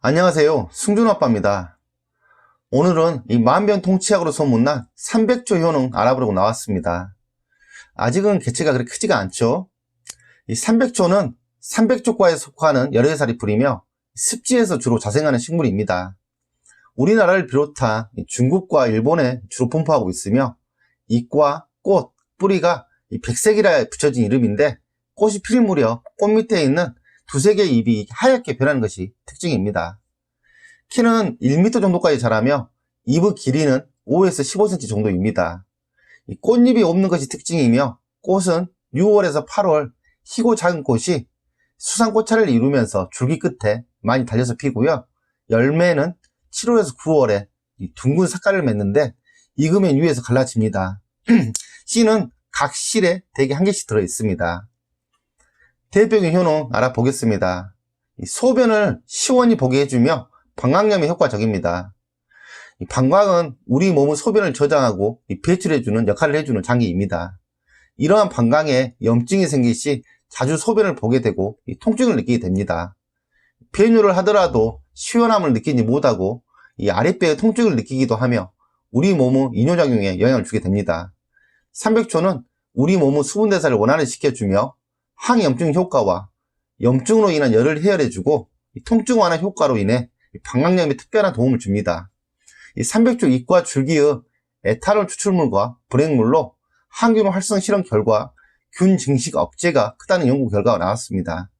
안녕하세요. 승준아빠입니다. 오늘은 이 만병통치약으로 소문난 300조 효능 알아보려고 나왔습니다. 아직은 개체가 그렇게 크지가 않죠. 이 300조는 300조과에 속하는 개살이 뿌리며 습지에서 주로 자생하는 식물입니다. 우리나라를 비롯한 이 중국과 일본에 주로 분포하고 있으며 잎과 꽃, 뿌리가 이 백색이라 붙여진 이름인데 꽃이 필 무렵 꽃 밑에 있는 두세 개의 잎이 하얗게 변하는 것이 특징입니다. 키는 1m 정도까지 자라며 잎의 길이는 5에서 15cm 정도입니다. 이 꽃잎이 없는 것이 특징이며 꽃은 6월에서 8월 희고 작은 꽃이 수상꽃차를 이루면서 줄기 끝에 많이 달려서 피고요. 열매는 7월에서 9월에 둥근 색깔을 맺는데 익으면 위에서 갈라집니다. 씨는 각 실에 대개 한 개씩 들어 있습니다. 대표적인 효능 알아보겠습니다. 이 소변을 시원히 보게 해주며 방광염에 효과적입니다. 이 방광은 우리 몸의 소변을 저장하고 이 배출해주는 역할을 해주는 장기입니다. 이러한 방광에 염증이 생길 시 자주 소변을 보게 되고 이 통증을 느끼게 됩니다. 배뇨를 하더라도 시원함을 느끼지 못하고 이 아랫배의 통증을 느끼기도 하며 우리 몸의 이뇨작용에 영향을 주게 됩니다. 300초는 우리 몸의 수분대사를 원활히 시켜주며 항염증 효과와 염증으로 인한 열을 해열해주고 이 통증 완화 효과로 인해 이 방광염에 특별한 도움을 줍니다. 이 300조 잎과 줄기의 에탄올 추출물과 불행물로 항균 활성 실험 결과 균 증식 억제가 크다는 연구 결과가 나왔습니다.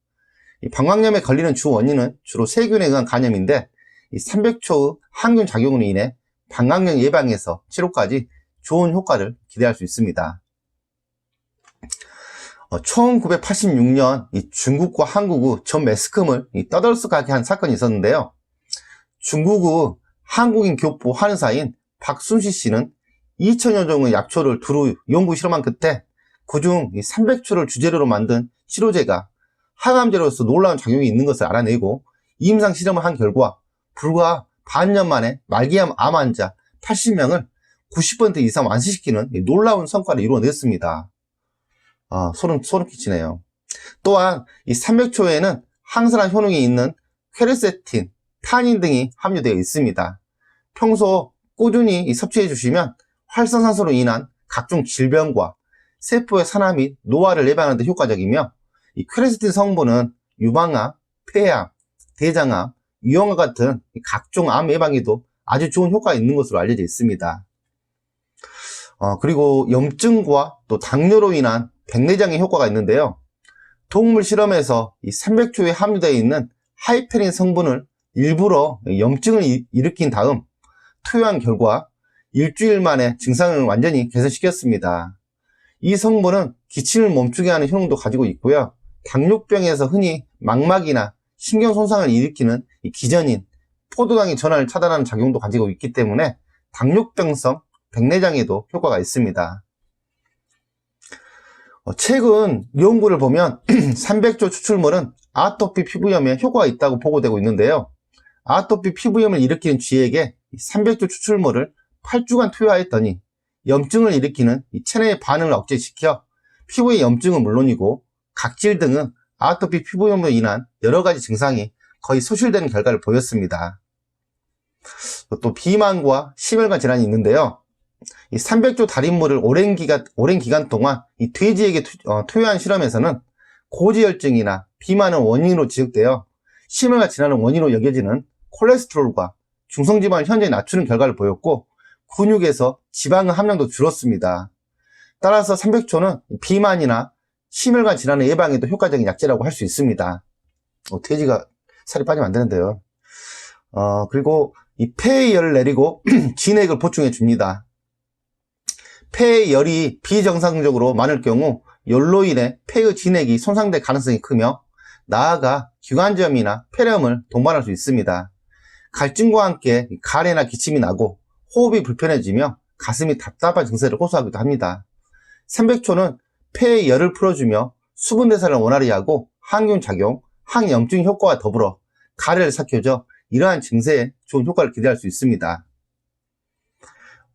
이 방광염에 걸리는 주 원인은 주로 세균에 의한 간염인데 이 300초의 항균 작용으로 인해 방광염 예방에서 치료까지 좋은 효과를 기대할 수 있습니다. 1986년 중국과 한국의 전 매스컴을 떠들썩하게 한 사건이 있었는데요. 중국의 한국인 교포 한의사인 박순시 씨는 2000여 종의 약초를 두루 연구 실험한 끝에 그중 300초를 주재료로 만든 치료제가 항암제로서 놀라운 작용이 있는 것을 알아내고 임상 실험을 한 결과 불과 반년 만에 말기암 암 환자 80명을 90% 이상 완치시키는 놀라운 성과를 이루어냈습니다. 아, 소름, 소름 끼치네요. 또한 이 300초에는 항산화 효능이 있는 퀘르세틴, 타닌 등이 함유되어 있습니다. 평소 꾸준히 섭취해 주시면 활성산소로 인한 각종 질병과 세포의 산화 및 노화를 예방하는 데 효과적이며 이 퀘르세틴 성분은 유방암, 폐암, 대장암, 유형암 같은 각종 암 예방에도 아주 좋은 효과가 있는 것으로 알려져 있습니다. 어, 그리고 염증과 또 당뇨로 인한 백내장의 효과가 있는데요. 동물 실험에서 이 300초에 함유되어 있는 하이페린 성분을 일부러 염증을 이- 일으킨 다음 투여한 결과 일주일 만에 증상을 완전히 개선시켰습니다. 이 성분은 기침을 멈추게 하는 효능도 가지고 있고요. 당뇨병에서 흔히 망막이나 신경 손상을 일으키는 이 기전인 포도당의 전환을 차단하는 작용도 가지고 있기 때문에 당뇨병성 백내장에도 효과가 있습니다. 어, 최근 연구를 보면 300조 추출물은 아토피 피부염에 효과가 있다고 보고되고 있는데요. 아토피 피부염을 일으키는 쥐에게 300조 추출물을 8주간 투여하였더니 염증을 일으키는 이 체내의 반응을 억제시켜 피부의 염증은 물론이고 각질 등은 아토피 피부염으로 인한 여러 가지 증상이 거의 소실되는 결과를 보였습니다. 또 비만과 심혈관 질환이 있는데요. 이 300조 달인물을 오랜 기간, 오랜 기간 동안 이 돼지에게 투, 어, 투여한 실험에서는 고지혈증이나 비만은 원인으로 지적되어 심혈관 질환은 원인으로 여겨지는 콜레스테롤과 중성지방을 현저히 낮추는 결과를 보였고 근육에서 지방의 함량도 줄었습니다. 따라서 300초는 비만이나 심혈관 질환의 예방에도 효과적인 약제라고 할 수 있습니다. 어, 돼지가 살이 빠지면 안 되는데요. 어, 그리고 이 폐의 열을 내리고 진액을 보충해 줍니다. 폐의 열이 비정상적으로 많을 경우 열로 인해 폐의 진액이 손상될 가능성이 크며 나아가 기관지염이나 폐렴을 동반할 수 있습니다. 갈증과 함께 가래나 기침이 나고 호흡이 불편해지며 가슴이 답답한 증세를 호소하기도 합니다. 300초는 폐의 열을 풀어주며 수분 대사를 원활히 하고 항균 작용, 항염증 효과와 더불어 가래를 삭혀줘 이러한 증세에 좋은 효과를 기대할 수 있습니다.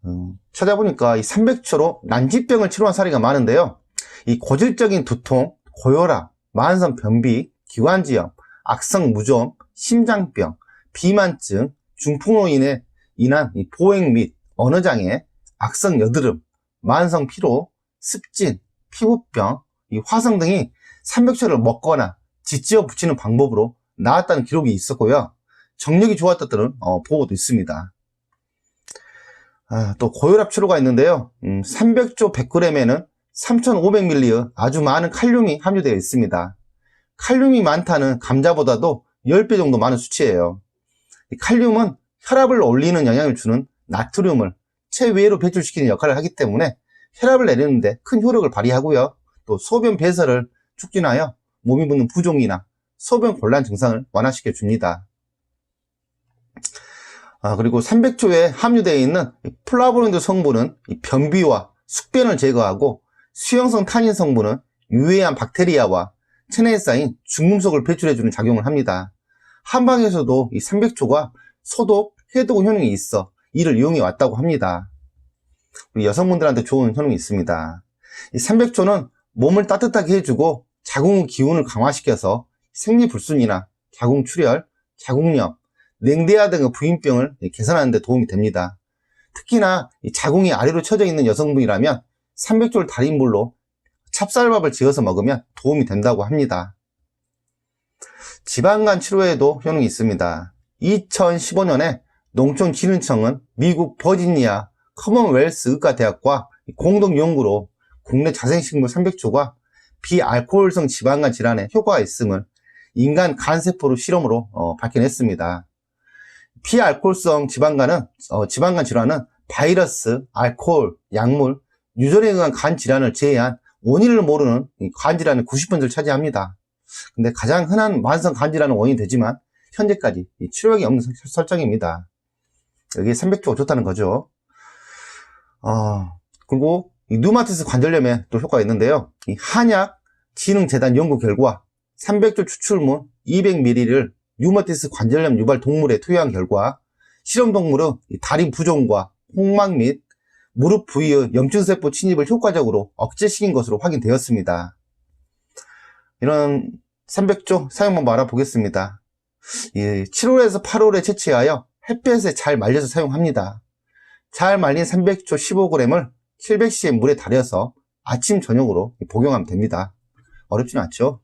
음, 찾아보니까 이 300초로 난치병을 치료한 사례가 많은데요. 이 고질적인 두통, 고혈압, 만성 변비, 기관지염, 악성 무좀, 심장병, 비만증, 중풍으로 인해 인한 이 보행 및 언어장애, 악성 여드름, 만성 피로, 습진, 피부병, 이 화성 등이 300초를 먹거나 짓지어 붙이는 방법으로 나았다는 기록이 있었고요. 정력이 좋았다는 어, 보고도 있습니다. 아, 또 고혈압 치료가 있는데요. 음, 300조 100g에는 3,500ml의 아주 많은 칼륨이 함유되어 있습니다. 칼륨이 많다는 감자보다도 10배 정도 많은 수치예요. 이 칼륨은 혈압을 올리는 영향을 주는 나트륨을 체외로 배출시키는 역할을 하기 때문에 혈압을 내리는데 큰 효력을 발휘하고요. 또 소변 배설을 촉진하여 몸이 붓는 부종이나 소변 곤란 증상을 완화시켜 줍니다. 아, 그리고 300초에 함유되어 있는 이 플라보노이드 성분은 이 변비와 숙변을 제거하고 수용성 타닌 성분은 유해한 박테리아와 체내에 쌓인 중금속을 배출해주는 작용을 합니다. 한방에서도 이 300초가 소독, 해독 효능이 있어 이를 이용해 왔다고 합니다. 우리 여성분들한테 좋은 효능이 있습니다. 이 300초는 몸을 따뜻하게 해주고 자궁 의 기운을 강화시켜서 생리불순이나 자궁출혈, 자궁염, 냉대화 등의 부인병을 개선하는 데 도움이 됩니다. 특히나 이 자궁이 아래로 쳐져 있는 여성분이라면 300조를 달인 물로 찹쌀밥을 지어서 먹으면 도움이 된다고 합니다. 지방간 치료에도 효능이 있습니다. 2015년에 농촌진흥청은 미국 버지니아 커먼웰스 의과대학과 공동 연구로 국내 자생식물 300초가 비알코올성 지방간 질환에 효과가 있음을 인간 간세포로 실험으로 어, 밝혀냈습니다. 비알코올성 지방간은 어, 지방간 질환은 바이러스, 알코올, 약물, 유전에 의한 간 질환을 제외한 원인을 모르는 이간 질환의 90%를 차지합니다. 근데 가장 흔한 만성 간 질환은 원인이 되지만 현재까지 이 치료약이 없는 설- 설정입니다. 여기에 300조가 좋다는 거죠. 어, 그리고 이 누마티스 관절염에 또 효과가 있는데요. 이 한약 진흥재단 연구 결과 300조 추출물 200ml를 뉴마티스 관절염 유발 동물에 투여한 결과 실험 동물의 이 다리 부종과 홍막 및 무릎 부위의 염증세포 침입을 효과적으로 억제시킨 것으로 확인되었습니다. 이런 300조 사용 방법 알아보겠습니다. 이 7월에서 8월에 채취하여 햇볕에 잘 말려서 사용합니다. 잘 말린 300조 15g을 700cc 물에 달여서 아침 저녁으로 복용하면 됩니다. 어렵진 않죠.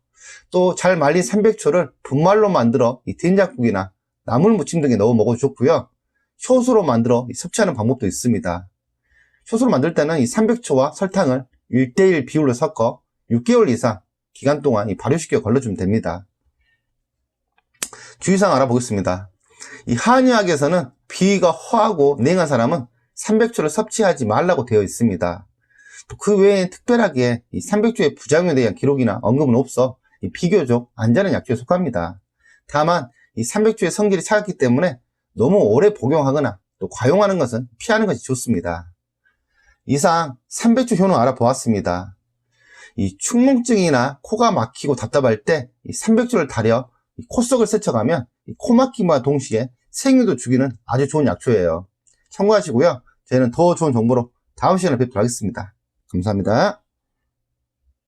또 잘 말린 300초를 분말로 만들어 이 된장국이나 나물 무침 등에 넣어 먹어도 좋고요. 효소로 만들어 이 섭취하는 방법도 있습니다. 효소로 만들 때는 이 300초와 설탕을 1대1 비율로 섞어 6개월 이상 기간 동안 이 발효시켜 걸러주면 됩니다. 주의사항 알아보겠습니다. 이 한의학에서는 비위가 허하고 냉한 사람은 300초를 섭취하지 말라고 되어 있습니다. 또그 외에 특별하게 이 300조의 부작용에 대한 기록이나 언급은 없어 이 비교적 안전한 약조에 속합니다. 다만 이 300조의 성질이 차갑기 때문에 너무 오래 복용하거나 또 과용하는 것은 피하는 것이 좋습니다. 이상 300조 효능 알아보았습니다. 이 축농증이나 코가 막히고 답답할 때이 300조를 달여 이 콧속을 세척하면 이 코막힘과 동시에 생유도 죽이는 아주 좋은 약초예요. 참고하시고요. 저희는 더 좋은 정보로 다음 시간에 뵙도록 하겠습니다. 감사합니다.